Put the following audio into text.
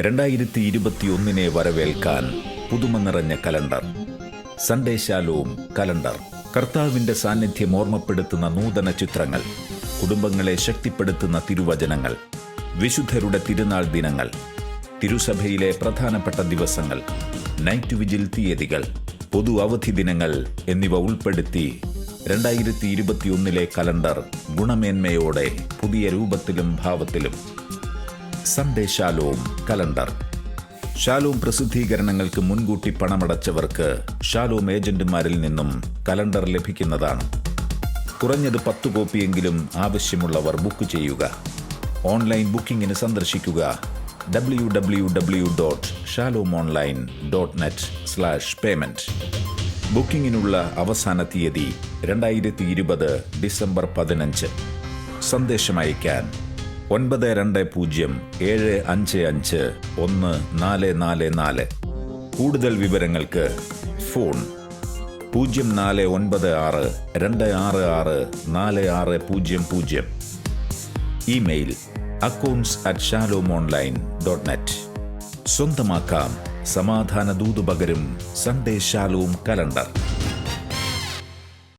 രണ്ടായിരത്തി ഇരുപത്തിയൊന്നിനെ വരവേൽക്കാൻ പുതുമ നിറഞ്ഞ കലണ്ടർ സന്ദേശാലോം കലണ്ടർ. കർത്താവിന്റെ സാന്നിധ്യം ഓർമ്മപ്പെടുത്തുന്ന നൂതന ചിത്രങ്ങൾ. കുടുംബങ്ങളെ ശക്തിപ്പെടുത്തുന്ന തിരുവചനങ്ങൾ. വിശുദ്ധരുടെ തിരുനാൾ ദിനങ്ങൾ. തിരുസഭയിലെ പ്രധാനപ്പെട്ട ദിവസങ്ങൾ. നൈറ്റ് വിജിൽ തീയതികൾ. പൊതു അവധി ദിനങ്ങൾ എന്നിവ ഉൾപ്പെടുത്തി രണ്ടായിരത്തി ഇരുപത്തിയൊന്നിലെ കലണ്ടർ ഗുണമേന്മയോടെ പുതിയ രൂപത്തിലും ഭാവത്തിലും സൺഡേ ഷാലോം കലണ്ടർ. ഷാലോം പ്രസിദ്ധീകരണങ്ങൾക്ക് മുൻകൂട്ടി പണമടച്ചവർക്ക് ഷാലോം ഏജന്റുമാരിൽ നിന്നും കലണ്ടർ ലഭിക്കുന്നതാണ്. കുറഞ്ഞത് പത്ത് കോപ്പിയെങ്കിലും ആവശ്യമുള്ളവർ ബുക്ക് ചെയ്യുക. ഓൺലൈൻ ബുക്കിംഗിന് സന്ദർശിക്കുക. W W W dot Shalom online dot net slash payment ബുക്കിംഗിനുള്ള അവസാന തീയതി രണ്ടായിരത്തി ഇരുപത് ഡിസംബർ പതിനഞ്ച്. സന്ദേശം ഒൻപത് രണ്ട് പൂജ്യം ഏഴ് അഞ്ച് അഞ്ച് ഒന്ന് നാല് നാല് നാല്. കൂടുതൽ വിവരങ്ങൾക്ക് ഫോൺ പൂജ്യം നാല് ഒൻപത് ആറ് രണ്ട് ആറ് ആറ് നാല് ആറ് പൂജ്യം പൂജ്യം. Email accounts at Shalom online dot net സ്വന്തമാക്കാം സമാധാന ദൂതുപകരും സൺഡേ ഷാലോം കലണ്ടർ.